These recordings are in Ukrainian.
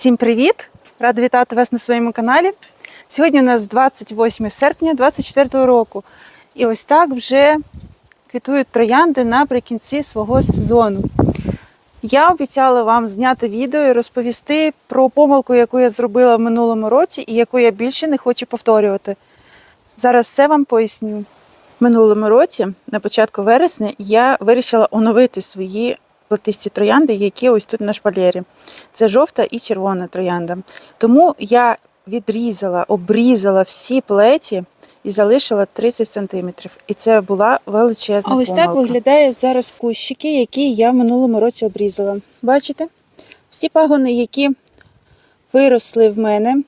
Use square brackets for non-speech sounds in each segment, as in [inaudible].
Всім привіт! Рада вітати вас на своєму каналі. Сьогодні у нас 28 серпня 2024 року. І ось так вже квітують троянди наприкінці свого сезону. Я обіцяла вам зняти відео і розповісти про помилку, яку я зробила в минулому році і яку я більше не хочу повторювати. Зараз все вам поясню. В минулому році, на початку вересня, я вирішила оновити свої плетисті троянди, які ось тут на шпалері. Це жовта і червона троянда. Тому я відрізала, обрізала всі плеті і залишила 30 см. І це була величезна А ось помилка. так виглядає зараз кущики, які я в минулому році обрізала. Бачите? Всі пагони, які виросли в мене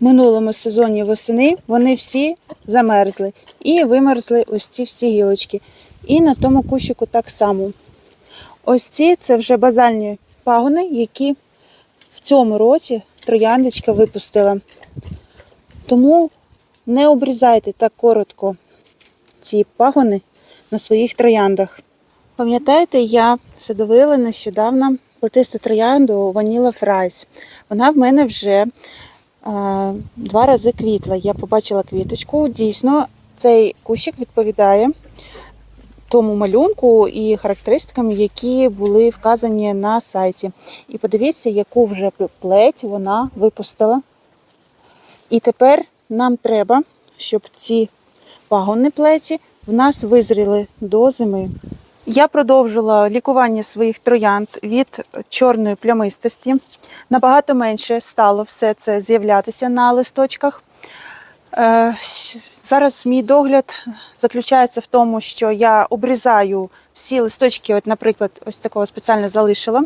в минулому сезоні восени, вони всі замерзли. І вимерзли ось ці всі гілочки. І на тому кущику так само. Ось ці це вже базальні пагони, які в цьому році трояндочка випустила. Тому не обрізайте так коротко ці пагони на своїх трояндах. Пам'ятаєте, я садовила нещодавно плетисту троянду Vanilla Fries. Вона в мене вже е, два рази квітла. Я побачила квіточку. Дійсно, цей кущик відповідає тому малюнку і характеристикам, які були вказані на сайті. І подивіться, яку вже плеть вона випустила. І тепер нам треба, щоб ці пагони плеті в нас визріли до зими. Я продовжила лікування своїх троянд від чорної плямистості. Набагато менше стало все це з'являтися на листочках. Е, Зараз мій догляд заключається в тому, що я обрізаю всі листочки, от, наприклад, ось такого спеціально залишила,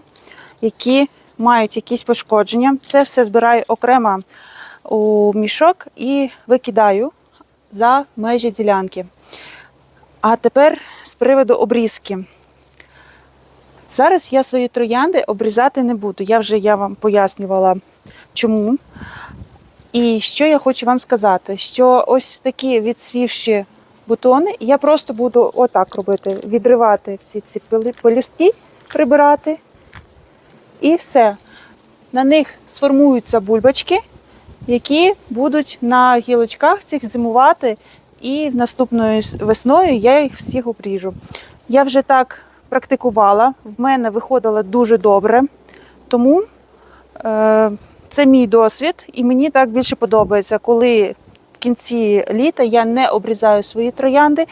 які мають якісь пошкодження. Це все збираю окремо у мішок і викидаю за межі ділянки. А тепер з приводу обрізки. Зараз я свої троянди обрізати не буду. Я вже я вам пояснювала, чому. І що я хочу вам сказати, що ось такі відсвівші бутони, я просто буду отак робити: відривати всі ці пелюстки, прибирати. І все. На них сформуються бульбочки, які будуть на гілочках цих зимувати. І наступною весною я їх всіх обріжу. Я вже так практикувала, в мене виходило дуже добре. Тому е, це мій досвід, і мені так більше подобається, коли в кінці літа я не обрізаю свої троянди,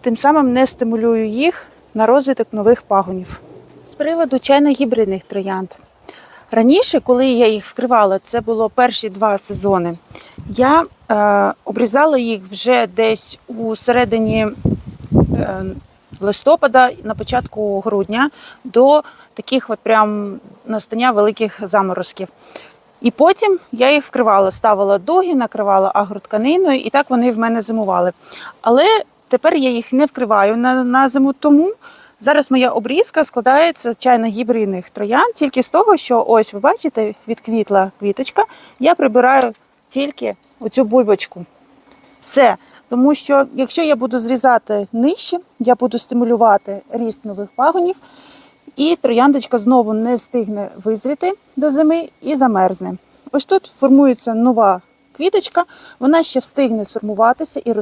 тим самим не стимулюю їх на розвиток нових пагонів. З приводу чайно-гібридних троянд. Раніше, коли я їх вкривала, це було перші два сезони. Я е, обрізала їх вже десь у середині е, листопада, на початку грудня, до таких от прям настання великих заморозків. І потім я їх вкривала, ставила дуги, накривала агротканиною, і так вони в мене зимували. Але тепер я їх не вкриваю на, на зиму, тому зараз моя обрізка складається з чайно-гібридних троян тільки з того, що ось ви бачите, відквітла квіточка, я прибираю тільки оцю бульбочку. Все. Тому що якщо я буду зрізати нижче, я буду стимулювати ріст нових пагонів, і трояндочка знову не встигне визріти до зими і замерзне. Ось тут формується нова квіточка, вона ще встигне сформуватися і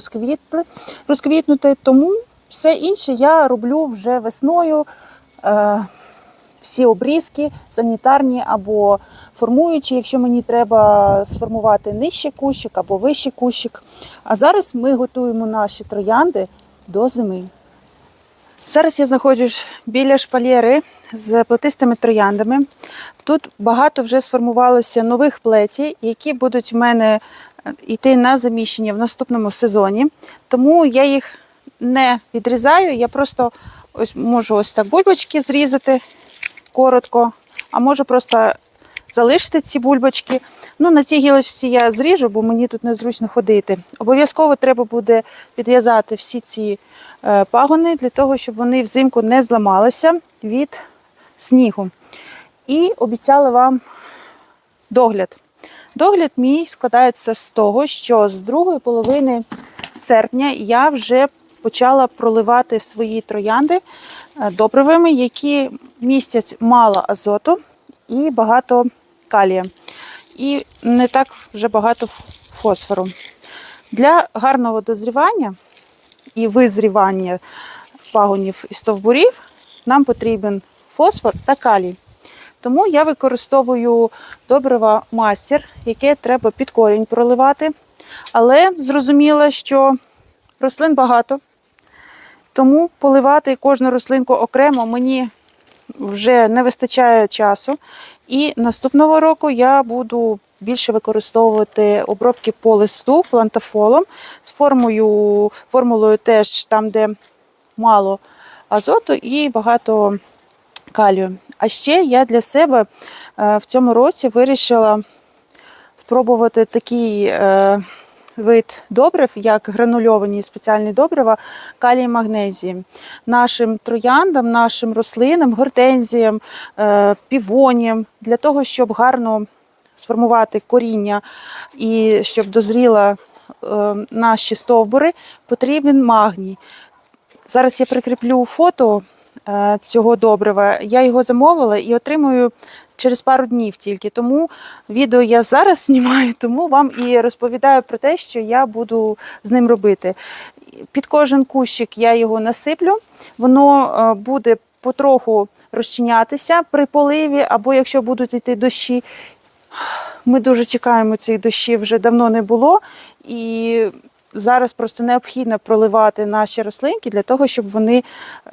розквітнути, тому все інше я роблю вже весною. Е, всі обрізки санітарні або формуючі, якщо мені треба сформувати нижче кущик або вищий кущик. А зараз ми готуємо наші троянди до зими. Зараз я знаходжусь біля шпалєри з плетистими трояндами. Тут багато вже сформувалося нових плеті, які будуть в мене е, йти на заміщення в наступному сезоні. Тому я їх не відрізаю, я просто ось можу ось так бульбочки зрізати коротко, а можу просто залишити ці бульбочки. Ну, на цій гілочці я зріжу, бо мені тут незручно ходити. Обов'язково треба буде підв'язати всі ці е, пагони для того, щоб вони взимку не зламалися від снігу. І обіцяла вам догляд. Догляд мій складається з того, що з другої половини серпня я вже почала проливати свої троянди е, добривими, які містять мало азоту і багато калія. І не так вже багато фосфору. Для гарного дозрівання і визрівання пагонів і стовбурів нам потрібен фосфор та калій. Тому я використовую добрива мастер, яке треба під корінь проливати. Але зрозуміла, що рослин багато, тому поливати кожну рослинку окремо мені вже не вистачає часу. І наступного року я буду більше використовувати обробки по листу флантафолом з формою, формулою теж там, де мало азоту і багато калію. А ще я для себе е, в цьому році вирішила спробувати такий е, вид добрив, як гранульовані спеціальні добрива калій магнезії. Нашим трояндам, нашим рослинам, гортензіям, е, півоніям, для того, щоб гарно сформувати коріння і щоб дозріла е, наші стовбури, потрібен магній. Зараз я прикріплю фото е, цього добрива. Я його замовила і отримую через пару днів тільки. Тому відео я зараз [laughs] знімаю, тому вам і розповідаю про те, що я буду з ним робити. Під кожен кущик я його насиплю, воно е, буде потроху розчинятися при поливі, або якщо будуть йти дощі. Ми дуже чекаємо цих дощів, вже давно не було. І зараз просто необхідно проливати наші рослинки для того, щоб вони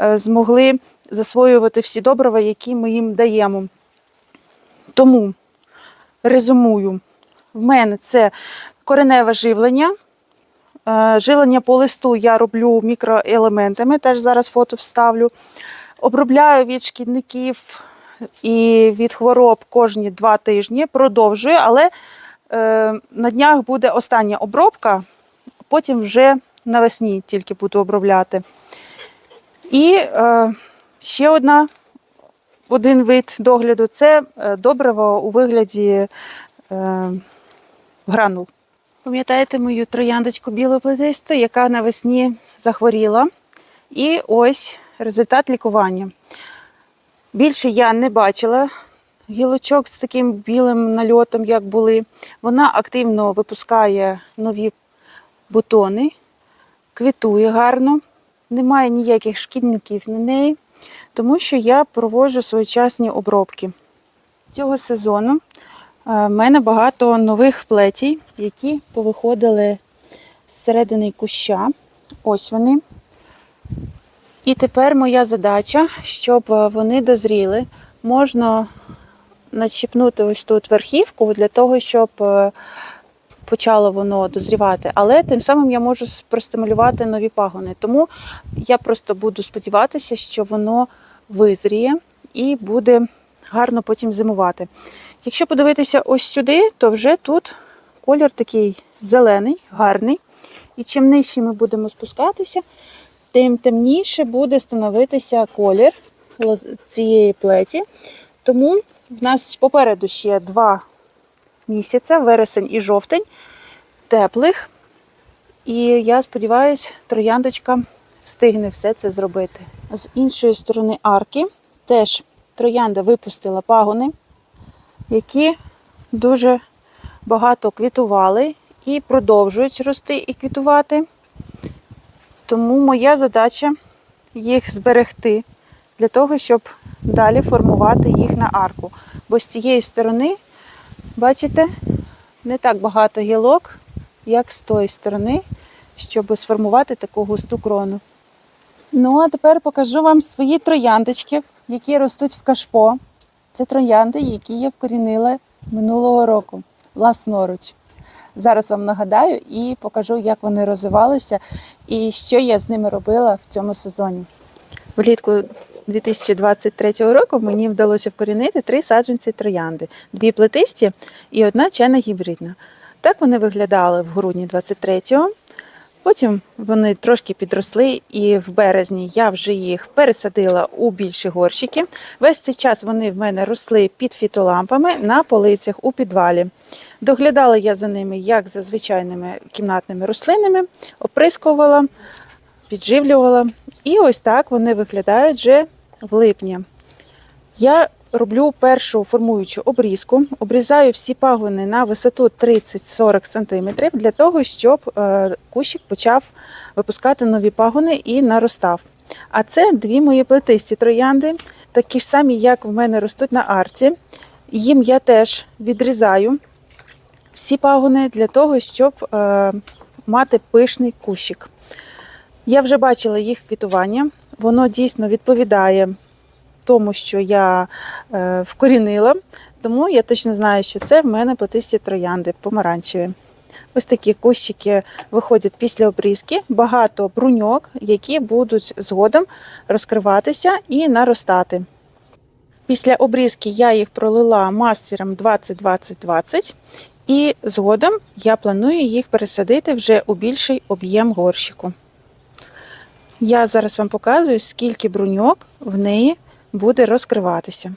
е, змогли засвоювати всі добрива, які ми їм даємо. Тому резюмую, в мене це кореневе живлення. Е, Живлення по листу я роблю мікроелементами, теж зараз фото вставлю. Обробляю від шкідників і від хвороб кожні два тижні. Продовжую, але е, на днях буде остання обробка, потім вже навесні тільки буду обробляти. І е, ще одна, один вид догляду це е, добриво у вигляді е, гранул. Пам'ятаєте мою трояндочку білу плетисту, яка навесні захворіла. І ось результат лікування. Більше я не бачила гілочок з таким білим нальотом, як були. Вона активно випускає нові бутони, квітує гарно, немає ніяких шкідників на неї, тому що я проводжу своєчасні обробки. Цього сезону е, в мене багато нових плетій, які повиходили з середини куща. Ось вони. І тепер моя задача, щоб е, вони дозріли, можна начіпнути ось тут верхівку для того, щоб е, почало воно дозрівати. Але тим самим я можу простимулювати нові пагони. Тому я просто буду сподіватися, що воно визріє і буде гарно потім зимувати. Якщо подивитися ось сюди, то вже тут колір такий зелений, гарний. І чим нижче ми будемо спускатися, тим темніше буде становитися колір цієї плеті. Тому в нас попереду ще два місяця, вересень і жовтень, теплих. І я сподіваюся, трояндочка встигне все це зробити. З іншої сторони арки теж троянда випустила пагони, які дуже багато квітували і продовжують рости і квітувати. Тому моя задача їх зберегти для того, щоб далі формувати їх на арку. Бо з цієї сторони, бачите, не так багато гілок, як з тої сторони, щоб сформувати таку густу крону. Ну, а тепер покажу вам свої трояндочки, які ростуть в кашпо. Це троянди, які я вкорінила минулого року власноруч. Зараз вам нагадаю і покажу, як вони розвивалися і що я з ними робила в цьому сезоні. Влітку 2023 року мені вдалося вкорінити три саджанці троянди: дві плетисті і одна чайна гібридна. Так вони виглядали в грудні 23-го. Потім вони трошки підросли, і в березні я вже їх пересадила у більші горщики. Весь цей час вони в мене росли під фітолампами на полицях у підвалі. Доглядала я за ними як за звичайними кімнатними рослинами, оприскувала, підживлювала. І ось так вони виглядають вже в липні. Я роблю першу формуючу обрізку, обрізаю всі пагони на висоту 30-40 см для того, щоб е, кущик почав випускати нові пагони і наростав. А це дві мої плетисті троянди, такі ж самі, як в мене ростуть на арці. Їм я теж відрізаю всі пагони для того, щоб е, мати пишний кущик. Я вже бачила їх квітування, воно дійсно відповідає тому, що я е, вкорінила, тому я точно знаю, що це в мене плетисті троянди помаранчеві. Ось такі кущики виходять після обрізки, багато бруньок, які будуть згодом розкриватися і наростати. Після обрізки я їх пролила мастером 20-20-20 і згодом я планую їх пересадити вже у більший об'єм горщику. Я зараз вам показую, скільки бруньок в неї буде розкриватися.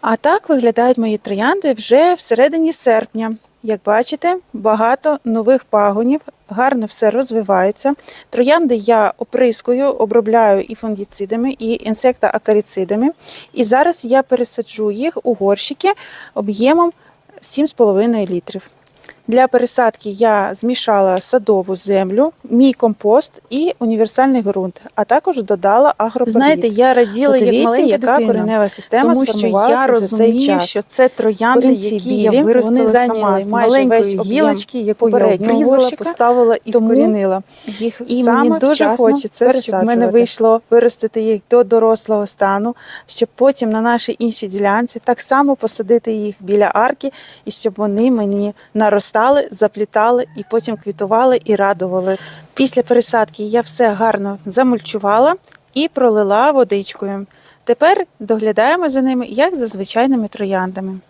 А так виглядають мої троянди вже всередині серпня. Як бачите, багато нових пагонів, гарно все розвивається. Троянди я оприскую, обробляю і фунгіцидами, і інсектоакарицидами. І зараз я пересаджу їх у горщики об'ємом 7,5 літрів. Для пересадки я змішала садову землю, мій компост і універсальний ґрунт, а також додала агропробіт. Знаєте, я раділа, як маленька яка коренева коренева система, тому що я розумію, що це троянди, корінці які білі, я виростила сама з майже весь гілочки, яку я обрізала, поставила і тому вкорінила. Їх І саме мені дуже хочеться, щоб в мене вийшло виростити їх до дорослого стану, щоб потім на нашій іншій ділянці так само посадити їх біля арки, і щоб вони мені наростали, заплітали і потім квітували і радували. Після пересадки я все гарно замульчувала і пролила водичкою. Тепер доглядаємо за ними, як за звичайними трояндами.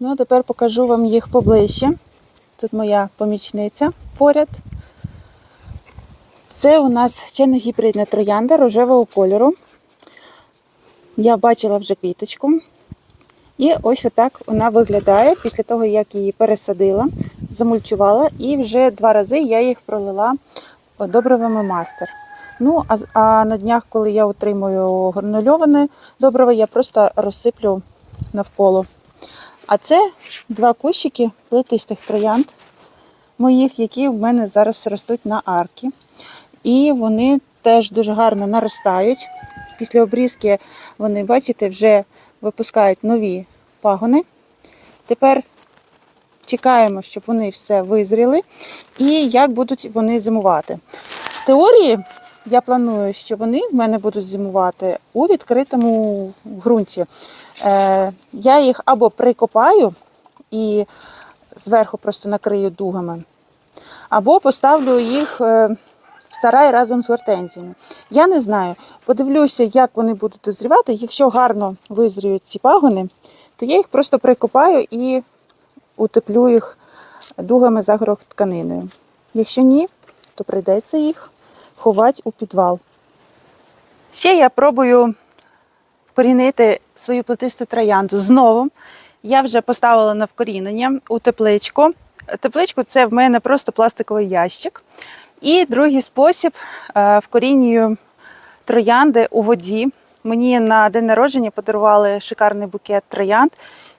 Ну, а тепер покажу вам їх поближче. Тут моя помічниця поряд. Це у нас чайно-гібридна троянда рожевого кольору. Я бачила вже квіточку. І ось отак вона виглядає після того, як її пересадила, замульчувала, і вже два рази я їх пролила добривами мастер. Ну, а, а на днях, коли я отримую гранульоване добриво, я просто розсиплю навколо. А це два кущики плетистих троянд моїх, які в мене зараз ростуть на аркі. І вони теж дуже гарно наростають. Після обрізки вони, бачите, вже випускають нові пагони. Тепер чекаємо, щоб вони все визріли і як будуть вони зимувати. В теорії я планую, що вони в мене будуть зимувати у відкритому ґрунті. Е, я їх або прикопаю і зверху просто накрию дугами, або поставлю їх е, в сарай разом з гортензіями. Я не знаю. Подивлюся, як вони будуть дозрівати. Якщо гарно визріють ці пагони, то я їх просто прикопаю і утеплю їх дугами з агротканиною. Якщо ні, то прийдеться їх ховати у підвал. Ще я пробую вкорінити свою плетисту троянду знову. Я вже поставила на вкорінення у тепличку. Тепличку це в мене просто пластиковий ящик. І другий спосіб е, вкорінюю троянди у воді. Мені на день народження подарували шикарний букет троянд,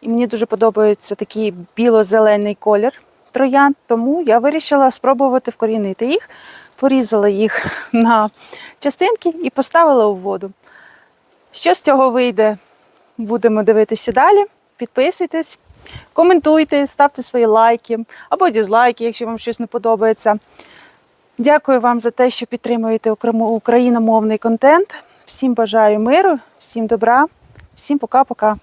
і мені дуже подобається такий біло-зелений колір троянд, тому я вирішила спробувати вкорінити їх, порізала їх [laughs] на частинки і поставила у воду. Що з цього вийде, будемо дивитися далі. Підписуйтесь, коментуйте, ставте свої лайки або дізлайки, якщо вам щось не подобається. Дякую вам за те, що підтримуєте україномовний контент. Всім бажаю миру, всім добра, всім пока-пока.